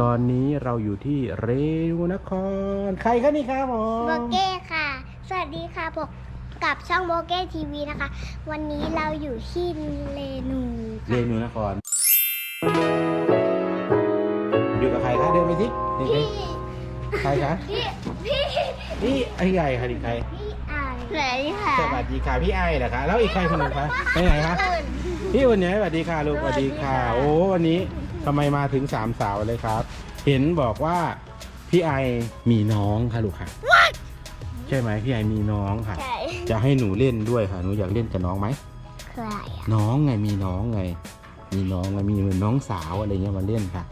ตอนนี้เราอยู่ที่เรนูนคร ใครคะนี่ครับผมโบเก้ค่ะ สวัสดีค่ะพบกับช่องโบเก้ทีวีนะคะ วันนี้เราอยู่ที่เลนูเรนูนคร อยู่กับใครคะเดินไปสินี่พี่ใครคะพี่พี่นี่ไอ้ใหญ่ค่ะนี่ใครพี่ไอไหนค่ะสวัสดีค่ะพี่ไอ้เหรอคะแล้วอีกใครคนหนึ่งคะไปไหนคะพี่อุ่นเนี่ยสวัสดีค่ะลูกสวัสดีค่ะ โอ้วันนี้ ทำไมมาถึงสามสาวเลยครับ เห็นบอกว่าพี่ไอมีน้องค่ะลูกค่ะ ใช่ไหมพี่ไอมีน้องค่ะ ใช่จะให้หนูเล่นด้วยค่ะ หนูอยากเล่นกับน้องไหม ใครอะน้องไงมีน้องไง มีน้องไงมีเหมือนน้องสาวอะไรเงี้ยมาเล่นค่ะ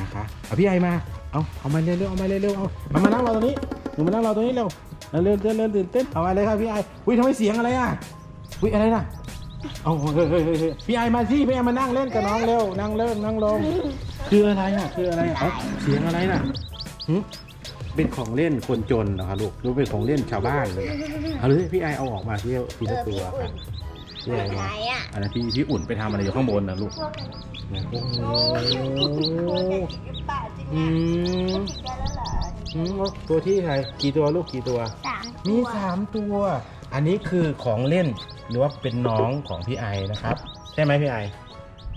นะคะเอาพี่ไอมาเอาเอามาเร็วๆเอามาเร็วๆเอาเอามานั่งรอตรงนี้หนูมานั่งรอตรงนี้เร็วเร็วๆเร็วๆเร็วๆตื่นเต้นเอามาเลยครับพี่ไออุ้ยทำไมเสียงอะไรอะอุ้ยอะไรน่ะ เอาเฮ้ยเฮ้ยเฮ้ยเฮ้ยพี่ไอมาสิพี่ไอมานั่งเล่นกับน้องเร็วนั่งเล่นนั่งลงคืออะไรอะคืออะไรอะเอ้าเสียงอะไรน่ะหึเป็นของเล่นคนจนเหรอคะลูกหรู้เป็นของเล่นชาวบ้านเลยเอาเลยพี่ไอเอาออกมาทีละทีละตัวค่ะพี่ไอไหนมาอะอันนั้นพี่พี่อุ่นไปทำอะไรอยู่ข้างบนนะลูกเนี่ยโอ้โหอืมอืมตัวที่ใครกี่ตัวลูกกี่ตัว สามมีตัวสามตัว อันนี้คือของเล่นหรือว่าเป็นน้องของพี่ไอนะครับ ใช่ไหมพี่ไอ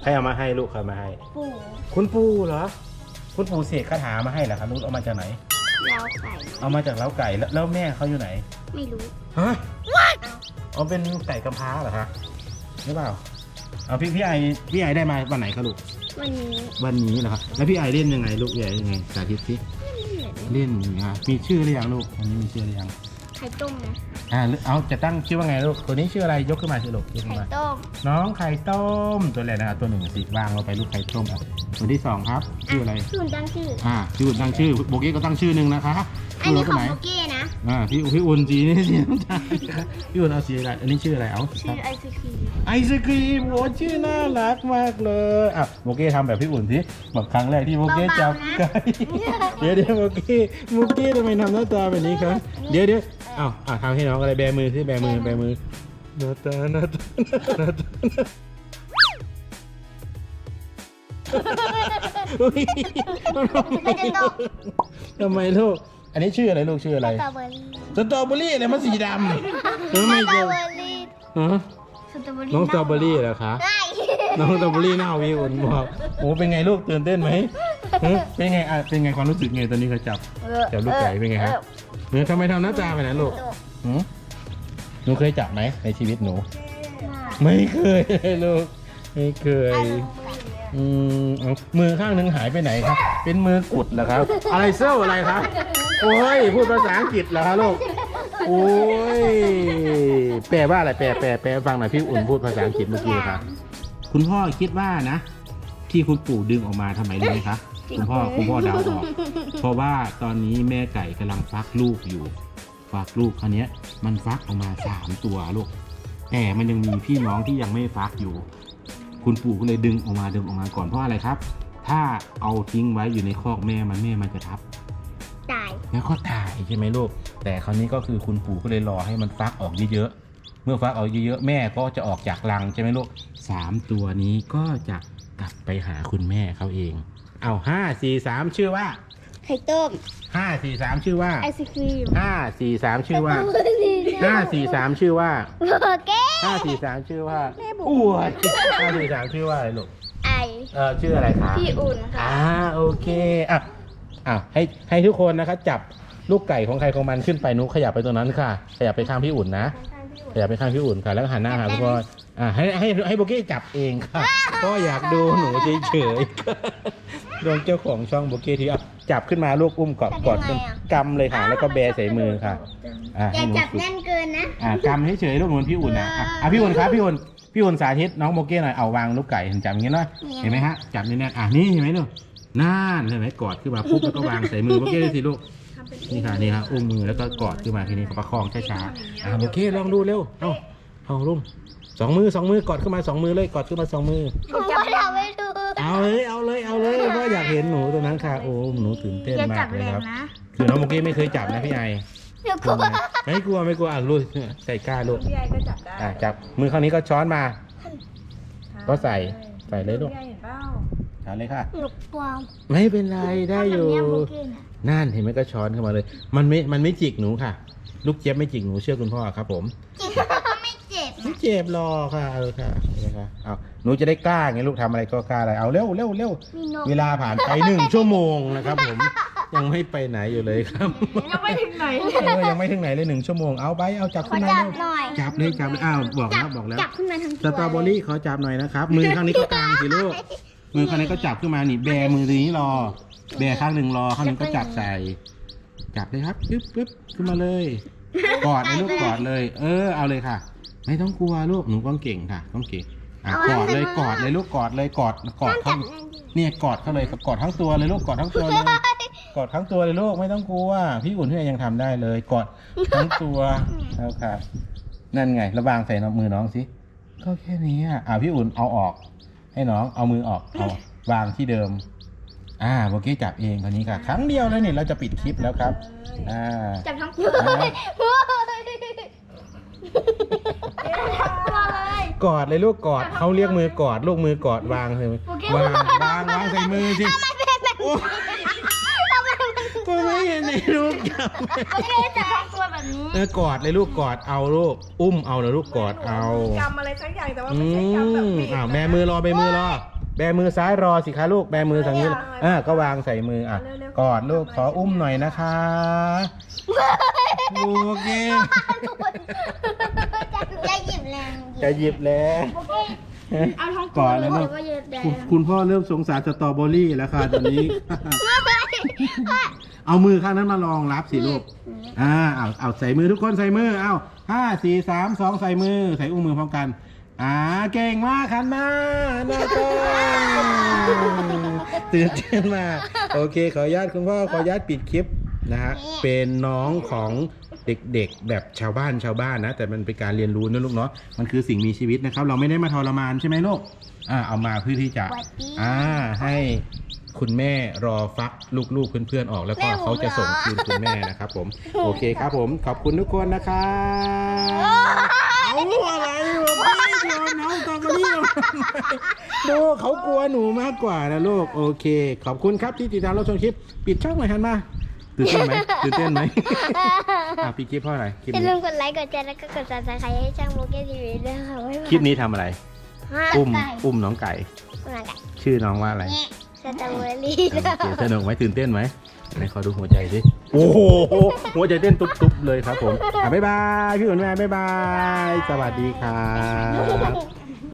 ใครเอามาให้ลูกใครมาให้ ปู่คุณปู่เหรอ คุณปู่เสกคาถามาให้เหรอครับลูกเอามาจากไหนเราไก่เอามาจากเล้าไก่แล้วแล้วแม่เขาอยู่ไหนไม่รู้ ฮะเอาเป็นไก่กำพร้าเหรอคะหรือเปล่าเอาพี่พี่ไอพี่ไอได้มาวันไหนครับลูกวันนี้วันนี้เหรอครับแล้วพี่ไอเล่นยังไงลูกพี่ไอยังไงสาธิตสิเล่นนะมีชื่อหรือยังลูกวันนี้มีชื่อหรือยัง ไข่ต้มนะ อ่าเอาจะตั้งชื่อว่าไงลูก ตัวนี้ชื่ออะไรยกขึ้นมาสิลูกยกขึ้ไข่นมา ต้มน้องไข่ต้มตัวแรกนะครับตัวหนึ่งสิวางลงไปลูกไข่ต้มอะตัวที่สองครับชื่ออะไรคุณตั้งชื่อ อ่าพี่อุ่นตั้งชื่อโบกี้ก็ตั้งชื่อหนึ่งนะคะอันนี้ชื่ของไหนโบเก้นะ อ่าพี่พี่อุ่นสีนี่สีน้ำตาลพี่อุ่นเอาสีอะไรอันนี้ชื่ออะไรเอาชื่อไอศครีมไอศครีมโอ้ชื่อน่ารักมากเลยอะโบเก้ทำแบบพี่อุ่นสิแบบครั้งแรกที่โบเก้จับไก่เดี๋ยวเดี๋ยวโบเก้โบเก้ทำไมทำหน้าตาแบบนี้ครับเดี๋ยวเดี๋ยว อ้าวอะทำให้น้องอะไรแบมือสิแบมือแบมือหน้าตาหน้าตาหน้าตาอุ๊ยมันจะตกทำไมลูก อันนี้ชื่ออะไรลูกชื่ออะไร สตรอเบอรี่สตรอเบอรี่อะไรมันสีดำเออสไม่ตรเจออเบอรี่ฮะสตรอเบอรี่น้องสตรอเบอรี่เหรอคะใช่น้องสตรอเบอรี่หน้าวีอุ่นบอกโอ้เป็นไงลูกตื่นเต้นไหมฮะเป็นไงอะเป็นไงความรู้สึกไงตอนนี้เขาจับจับลูกไก่เป็นไงฮะ หนูทำไมทำหน้าตาแบบนั้นลูกหืมหนูเคยจับไหมในชีวิตหนู ไม่เคยเลยลูก ไม่เคย อืมเอามือข้างหนึงหายไปไหนครับ เป็นมือกุดเหรอครับ อะไรเซลอะไรครับ โอ้ย พูดภาษาอังกฤษเหรอครับลูก โอ้ย แปลว่าอะไร แปล แปล แปลฟังหน่อยพี่อุ่นพูดภาษาอังกฤษเมื่อกี้ครับ คุณพ่อคิดว่านะ ที่คุณปู่ดึงออกมาทำไมรู้ไหมคะ คุณพ่อคุณพ่อเดาออก เพราะว่าตอนนี้แม่ไก่กำลังฟักลูกอยู่ ฟักลูกคราวเนี้ย มันฟักออกมาสามตัวลูก แต่มันยังมีพี่น้องที่ยังไม่ฟักอยู่ คุณปู่ก็เลยดึงออกมาดึงออกมาก่อนเพราะอะไรครับ ถ้าเอาทิ้งไว้อยู่ในคอกแม่มันแม่มันจะทับ ตาย แล้วก็ตายใช่ไหมลูก แต่คราวนี้ก็คือคุณปู่ก็เลยรอให้มันฟักออกเยอะๆเมื่อฟักออกเยอะๆแม่ก็จะออกจากรังใช่ไหมลูกสามตัวนี้ก็จะกลับไปหาคุณแม่เขาเอง เอาห้าสี่สามชื่อว่าไข่ต้มห้าสี่สามชื่อว่าไอศครีมห้าสี่สามชื่อว่าสตรอเบอรี่ห้าสี่สามชื่อว่าโบเก้ห้าสี่สามชื่อว่าอ้วนห้าสี่สามชื่อว่าอะไรลูกไอเออชื่ออะไรคะพี่อุ่นค่ะอ่าโอเคอะอะให้ให้ทุกคนนะคะจับลูกไก่ของใครของมันขึ้นไปนุขยับไปตรงนั้นค่ะ ขยับไปข้างพี่อุ่นนะ ขยับไปข้างพี่อุ่นค่ะ แล้วก็หันหน้าหาคุณพ่ออะให้ให้ให้โบกี้จับเองค่ะก็อยากดูหนูเฉยๆดวงเจ้าของช่องโบกี้ทีอะจับขึ้นมาลูกอุ้มกอดกอดกำเลยค่ะ แล้วก็แบใส่มือค่ะอะอย่าให้หนูจับฝึกแน่นเกินนะอ่ากำให้เฉยลูกเหมือนพี่อุ่นนะอะอะพี่อุ่นครับพี่อุ่นพี่อุ่นสาธิตน้องโบเก้หน่อยเอาวางลูกไก่เห็นจับอย่างนี้หน่อยเนี่ยเห็นไหมฮะจับแน่นๆอะนี่เห็นไหมลูกน่านเห็นไหมกอดขึ้นมาปุ๊บแล้วก็วางใส่มือโบเก้เลยสิลูก นี่ค่ะนี่ค่ะอุ้มมือแล้วก็กอดขึ้นมาทีนี้ก็ประคองช้าๆอะโบเก้ลองดูเร็วเอ้าเอาลุ่มสองมือสองมือกอดขึ้นมาสองมือเลยกอดขึ้นมาสองมือ ผมก็ทำไม่ถูกเอาเลยเอาเลยเอาเลยเพราะอยากเห็นหนูตัวนั้นค่ะ โอ้หนูตื่นเต้นอย่ามาจักบเลยแรคงรับนะคือน้องโบเก้ไม่เคยจับนะพี่ไอเดี๋ยวกลัวไม่กลัวไม่กลัวอะลูกใส่กล้าลูกพี่ไอก็จับได้อะจับมือข้างนี้ก็ช้อนมาก็ใส่ใส่เลยลูกพี่ไอเห็นเปล่าทานเลยค่ะหนุกปลอมไม่เป็นไรได้อยู่ ทำแบบเนี้โบเก้น่ะนั่นเห็นไหมก็ช้อนเข้ามาเลย มันไม่ มันไม่จิกหนูค่ะ ลูกเจี๊ยบไม่จิกหนูเชื่อคุณพ่อครับ ผมจริงก็ไม่เจ็บไม่นะเจ็บหรอกค่ะเออค่ะเอาเลยค่ะเอาหนูจะได้กล้าไงลูกทำอะไรก็กล้าอะไรเอาเร็วเร็วเร็วมีนกเวลาผ่านไปหนึ่งชั่วโมงนะครับ ผมยังไม่ไปไหนอยู่เลยครับยังไม่ถึงไหนเลยเออยังไม่ถึงไหนเลยหนึ่งชั่วโมงเอาไปเอาจับขอขึ้นมาจับเร็วหน่อยจับเลยจับเลยอ้าวบอกแล้วบอกแล้ว จับขึ้นมาทั้งสตรอเบอรี่ขอจับหน่อยนะครับ มือข้างนี้ก็กลางสิลูก มือข้างนี้ก็จับขึ้นมานี่แบมือนี้รอ แบข้างหนึ่งรอข้างหนึงก็จับใส่ จับเลยครับปึ๊บปึ๊บขึ้นมาเลย กอดเลยลูกกอดเลย เออเอาเลยค่ะ ไม่ต้องกลัวลูกหนูต้องเก่งค่ะต้องเก่งอะกอดเลยกอดเลยลูกกอดเลยกอดกอดห้ามเขาจับแรงดิเนี่ยกอดเขาเลยกอดทั้งตัวเลยลูกกอดทั้งตัวเลยกอดทั้งตัวเลยลูกไม่ต้องกลัวพี่อุ่นพี่แอนยังทำได้เลยกอดทั้งตัวแล้วค่ะ นั่นไงระวางใส่มือน้องสิก็แค่นี้อะอ่าพี่อุ่นเอาออก ให้น้องเอามือออกเอาวางที่เดิม อ่าโบกี้จับเองคนนี้ค่ะครั้งเดียวแล้วนี่เราจะปิดคลิปแล้วครับ อ่า จับทั้งตัวอ่ามาเลยกอดเลยลูกกอดเขาเรียกมือกอดลูกมือกอดวางเลยวางวางวางใส่มือสิโอ้ก็ไม่เห็นในลูกจับ โอเคจับทั้งตัว แบบนี้เออกอดเลยลูกกอดเอาลูกอุ้มเอาเลยลูกกอดเอากำอะไรสักอย่างแต่ว่าอืไม่ใช่กำแบบมบีบอ้าวแบมือรอแบมือรอ แบมือซ้ายรอสิคะลูกแบมือทางนี้อ่าก็วางใส่มืออะกอดลูกขออุ้มหน่อยนะคะโอเคจะหยิบแรงจะหยิบแล้ว เอาทั้งกอดแล้วลูกก็หยิบแรงคุณคุณพ่อเริ่มสงสารสตรอเบอรี่แล้วค่ะตอนนี้ เอามือข้างนั้นมารองรับสิลูกอ่าเอาเอาใส่มือทุกคนใส่มือเอาห้าสี่สามสองใส่มือ ใส่อุ้งมือพร้อมกัน อ่าเก่งมากคันมานาโกตื่นเต้นมากโอเค ขออนุญาตคุณพ่อขออนุญาตปิดคลิปนะฮะเป็นน้องของเด็กๆ แบบชาวบ้านชาวบ้านนะ แต่มันเป็นการเรียนรู้นะลูกเนาะมันคือสิ่งมีชีวิตนะครับ เราไม่ได้มาทรมานใช่ไหมลูกอ่าเอามาเพื่อที่จะสวัสดีอ่าให้ คุณแม่รอฟักลูกๆเพื่อนๆออกแล้วก็แม่ผมเขาจะส่งเหรอคืนคุณแม่นะครับผมโอเคครับผมขอบคุณทุกคนนะครับเอาอะไรวะพี่โยนน้องตอมานี่ลงมาดูเขากลัวหนูมากกว่านะลูกโอเค ขอบคุณครับที่ติดตามรับชมคลิป ปิดช่องหน่อยฮันมาตื่นเต้นไหมตื่นเต้นไหมอะปิดคลิปเพราะอะไรคลิปอย่านี้ลืมกดไลค์ กดแชร์ แล้วก็กดซับสไครต์ให้ช่างโมเกทีวีด้วยค่ะบ๊ายบายคลิปนี้ทำอะไรอุ้มไก่อุ้มน้องไก่ อุ้มไก่ ชื่อน้องว่าอะไรเนี่ย สตรอเบอรี่โอเคสนุกไหมตื่นเต้นไหมไหนขอดูหัวใจสิโอ้โหหัวใจเต้นตุ๊บๆเลยครับผมอะบ๊ายบายพี่อุ่นแม่บ๊ายบาย สวัสดีครับ